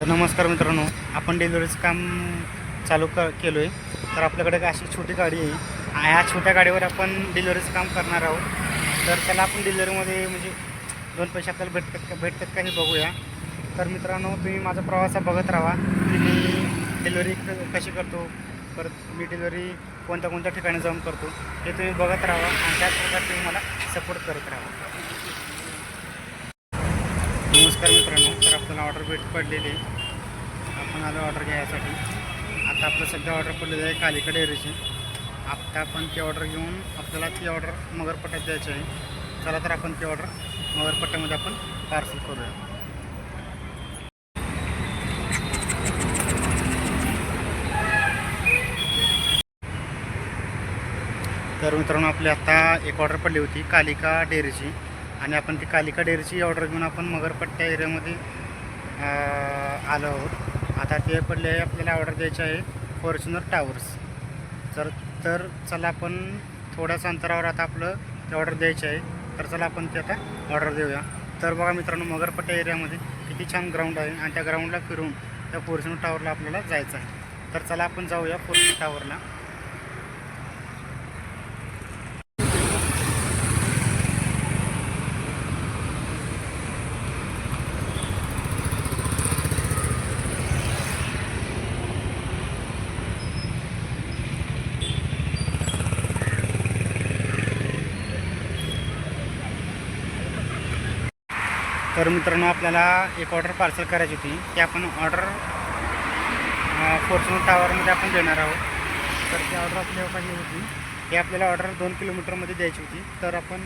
नमस्कार मित्रांनो आपण डिलिव्हरीचं काम चालू क केलो आहे तर आपल्याकडे अशी छोटी गाडी आहे. ह्या छोट्या गाडीवर आपण डिलिव्हरीचं काम करणार आहोत. तर त्याला आपण डिलिव्हरीमध्ये म्हणजे दोन पैसे आपल्याला भेटतात का भेटतात का हे बघूया. तर मित्रांनो तुम्ही माझा प्रवास हा बघत राहा. की मी डिलिव्हरी क- कशी करतो परत मी डिलिव्हरी कोणत्या कोणत्या ठिकाणी जाऊन करतो हे तुम्ही बघत राहा आणि त्याच प्रकारे तुम्ही मला सपोर्ट करत राहा. नमस्कार मित्रांनो तर आपल्याला ऑर्डर भेट पडलेली आपण आलो ऑर्डर घ्यायसाठी. आता आपलं सध्या ऑर्डर पडलेलं आहे कालिका डेअरीची. आता आपण ती ऑर्डर घेऊन आपल्याला ती ऑर्डर मगरपट्ट्यात द्यायची आहे. चला तर आपण ती ऑर्डर मगरपट्ट्यामध्ये आपण पार्सल करूया. तर मित्रांनो आपली आत्ता एक ऑर्डर पडली होती कालिका डेअरीची. आणि आपण ती कालिका डेअरीची ऑर्डर घेऊन आपण मगरपट्ट्या एरियामध्ये आलो आहोत. आता ते पडले आपल्याला ऑर्डर द्यायची आहे फॉर्च्युनर टावर्स तर तर चला आपण थोड्याच अंतरावर आता आपलं ते ऑर्डर द्यायची आहे. तर चला आपण ते आता ऑर्डर देऊया. तर बघा मित्रांनो मगरपट्ट्या एरियामध्ये किती छान ग्राउंड आहे आणि त्या ग्राउंडला फिरून त्या फॉर्च्युनर टावरला आपल्याला जायचं आहे. तर चला आपण जाऊया फॉर्च्युनर टावरला तर मित्रांनो आपल्याला एक ऑर्डर पार्सल करायची होती. ती आपण ऑर्डर फॉर्च्युनर टावरमध्ये आपण देणार आहोत. तर ती ऑर्डर आपल्याला पाहिजे होती. ही आपल्याला ऑर्डर दोन किलोमीटरमध्ये द्यायची होती. तर आपण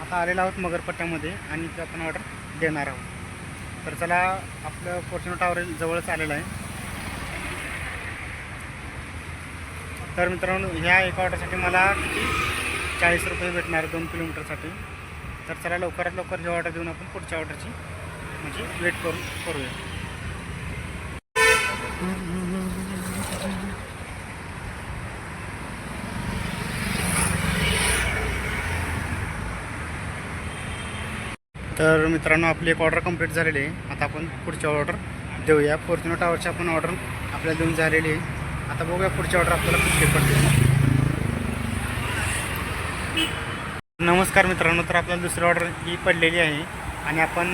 आता आलेलो आहोत मगरपट्ट्यामध्ये आणि ती आपण ऑर्डर देणार आहोत. तर चला आपलं फॉर्च्युनर टावर जवळच आलेलं आहे. तर मित्रांनो ह्या एका ऑर्डरसाठी मला किती? चाळीस रुपये भेटणार दोन किलोमीटरसाठी तर चला लवकरात लवकर ही ऑर्डर देऊन आपण पुढच्या ऑर्डरची म्हणजे वेट करून करूया. तर मित्रांनो आपली एक ऑर्डर कंप्लीट झालेली आहे. आता आपण पुढची ऑर्डर देऊया. फॉर्च्युनर टावरची आपण ऑर्डर आपल्याला देऊन झालेली आहे. आता बघूया पुढची ऑर्डर आपल्याला कुठली पडते. नमस्कार मित्रांनो तर आपल्याला दुसरी ऑर्डर ही पडलेली आहे. आणि आपण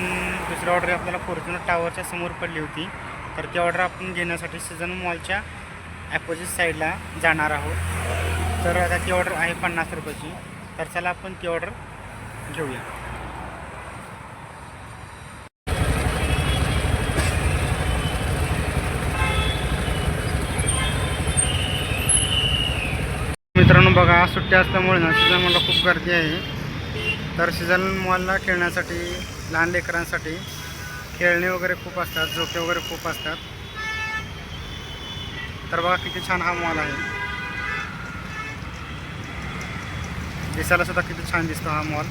दुसरी ऑर्डर आपल्याला फॉर्च्युनर टावरच्या समोर पडली होती. तर ती ऑर्डर आपण घेण्यासाठी सीझन मॉलच्या ॲपोजिट साईडला जाणार आहोत. तर आता ती ऑर्डर आहे पन्नास रुपयाची. तर चला आपण ती ऑर्डर घेऊया मित्रांनो बघा आज सुट्टी असल्यामुळे ना सीझन मॉलला खूप गर्दी आहे. तर सीझन मॉलला खेळण्यासाठी लहान लेकरांसाठी खेळणे वगैरे खूप असतात झोके वगैरे खूप असतात. तर बघा किती छान हा मॉल आहे. दिसायला सुद्धा किती छान दिसतो हा मॉल.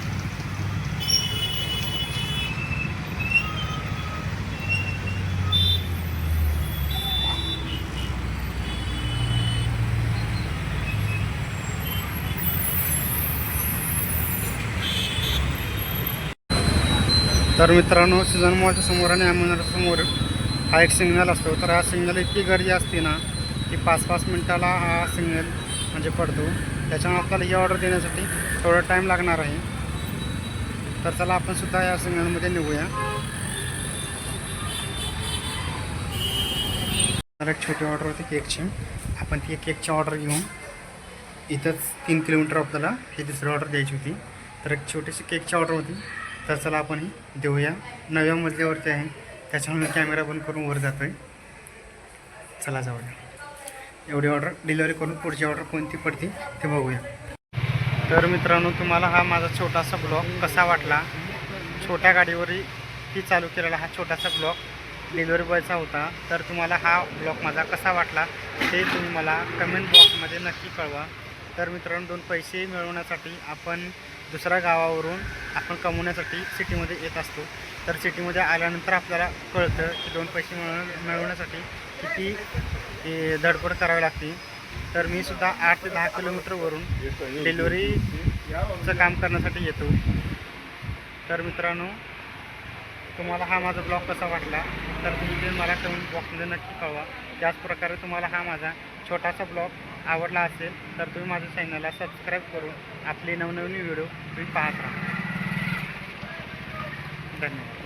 तर मित्रांनो सीझन मॉलच्या समोर आणि अमोनच्या समोर हा एक सिग्नल असतो. तर हा सिग्नल इतकी गर्दी असते ना की पाच पाच मिनटाला हा सिग्नल म्हणजे पडतो. त्याच्यामुळे आपल्याला ही ऑर्डर देण्यासाठी थोडा टाईम लागणार आहे. तर चला आपण सुद्धा या सिग्नलमध्ये निघूया. मला एक छोटी ऑर्डर होती केकची आपण ती केकची ऑर्डर घेऊन इथंच तीन किलोमीटर आपल्याला ही दुसरी ऑर्डर द्यायची होती. तर एक छोटीशी केकची ऑर्डर होती. तर चला आपण देऊया. नव्या मजल्यावरती आहे. त्याच्यामुळे कॅमेरा बंद करून वर जातो आहे चला जाऊया एवढी ऑर्डर डिलिव्हरी करून पुढची ऑर्डर कोणती पडते ते बघूया. तर मित्रांनो तुम्हाला हा माझा छोटासा ब्लॉग कसा वाटला? छोट्या गाडीवरही ही चालू केलेला हा छोटासा ब्लॉग डिलिव्हरी बॉयचा होता. तर तुम्हाला हा ब्लॉग माझा कसा वाटला ते तुम्ही मला कमेंट बॉक्समध्ये नक्की कळवा. तर मित्रांनो दोन पैसे मिळवण्यासाठी आपण दुसऱ्या गावावरून आपण कमवण्यासाठी सिटीमध्ये येत असतो. तर सिटीमध्ये आल्यानंतर आपल्याला कळतं की दोन पैसे मिळव मिळवण्यासाठी किती धडपड करावी लागते. तर मी सुद्धा आठ ते दहा किलोमीटरवरून डिलिव्हरीचं काम करण्यासाठी येतो. तर मित्रांनो तुम्हाला हा माझा ब्लॉग कसा वाटला? तर तुम्ही ते मला कमेंट बॉक्समध्ये नक्की कळवा. त्याचप्रकारे तुम्हाला हा माझा छोटासा ब्लॉग आवडला असेल तर तुम्ही माझ्या चॅनलला सबस्क्राईब करून आपले नवनवीन व्हिडिओ तुम्ही पाहत राहा. धन्यवाद.